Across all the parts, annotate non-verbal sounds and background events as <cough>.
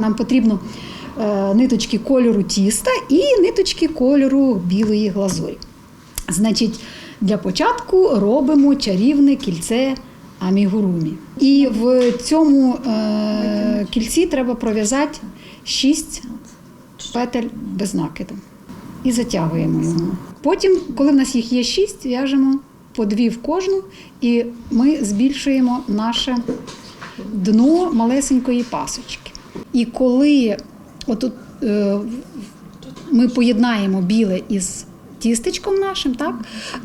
Нам потрібно е, ниточки кольору тіста і ниточки кольору білої глазурі. Значить, для початку робимо чарівне кільце амігурумі. І в цьому е, кільці треба пров'язати 6 петель без накиду. І затягуємо його. Потім, коли в нас їх є 6, в'яжемо по дві в кожну, і ми збільшуємо наше дно малесенької пасочки. І коли отут, е, ми поєднаємо біле із тістечком нашим, так,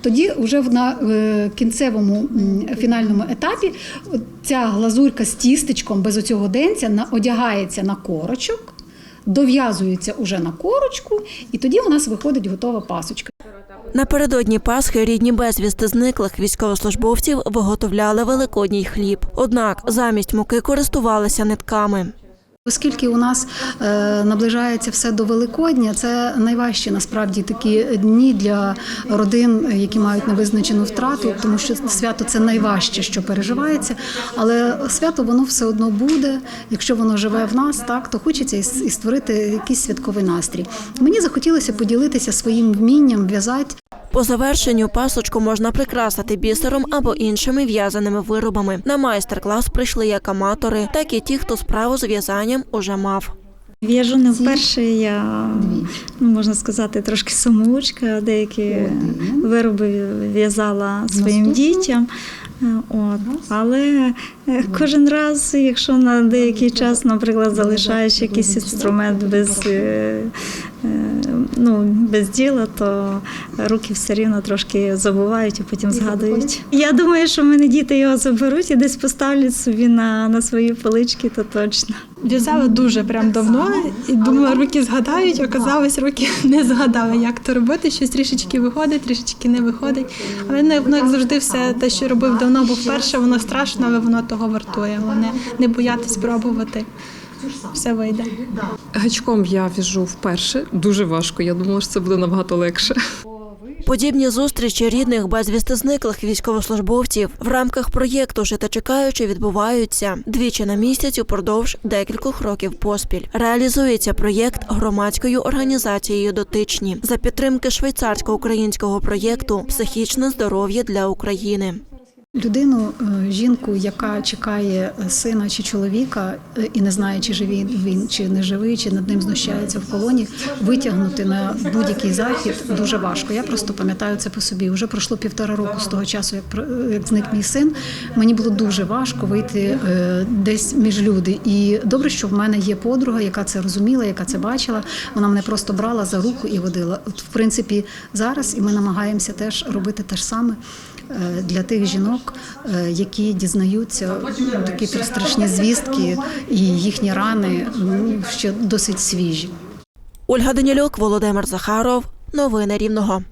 тоді вже на е, кінцевому фінальному етапі ця глазурка з тістечком без оцього денця одягається на корочок, дов'язується уже на корочку, і тоді у нас виходить готова пасочка. Напередодні Пасхи рідні безвісти зниклих військовослужбовців виготовляли великодній хліб. Однак замість муки користувалися нитками. Оскільки у нас е, наближається все до Великодня, це найважчі насправді такі дні для родин, які мають невизначену втрату, тому що свято це найважче, що переживається. Але свято воно все одно буде. Якщо воно живе в нас, так то хочеться і і створити якийсь святковий настрій. Мені захотілося поділитися своїм вмінням в'язати. По завершенню пасочку можна прикрасити бісером або іншими в'язаними виробами. На майстер-клас прийшли як аматори, так і ті, хто справу з в'язанням уже мав. В'яжу не вперше, я ну, можна сказати, трошки самоучка, деякі вироби в'язала своїм дітям. Е, От. Але е, кожен раз, якщо на деякий час, наприклад, залишаєш якийсь інструмент без, ну, без діла, то руки все рівно трошки забувають і потім згадують. Я думаю, що в мене діти його заберуть і десь поставлять собі на, на свої полички, то точно. В'язала дуже прям давно і думала, руки згадають. Оказалось, руки <laughs> не згадали, як то робити. Щось трішечки виходить, трішечки не виходить. Але не ну, як завжди, все те, що робив давно, був вперше, воно страшно, але воно того вартує. Головне не боятись пробувати. Все вийде. Гачком я в'яжу вперше. Дуже важко. Я думала, що це буде набагато легше. Подібні зустрічі рідних безвісти зниклих військовослужбовців в рамках проєкту Жити чекаючи відбуваються двічі на місяць упродовж декількох років поспіль. Реалізується проєкт громадською організацією дотичні за підтримки швейцарсько-українського проєкту Психічне здоров'я для України. Людину, е, жінку, яка чекає е, сина чи чоловіка е, і не знає, чи живий він чи не живий, чи над ним знущаються в полоні, витягнути на будь-який захід дуже важко. Я просто пам'ятаю це по собі. Уже пройшло півтора року з того часу, як як зник мій син. Мені було дуже важко вийти десь між люди. І добре, що в мене є подруга, яка це розуміла, яка це бачила. Вона мене просто брала за руку і водила. От, в принципі, зараз і ми намагаємося теж робити те ж саме для тих жінок, е, які дізнаються такі страшні звістки, і їхні рани ну, ще досить свіжі. Ольга Данілюк, Володимир Захаров. Новини Рівного.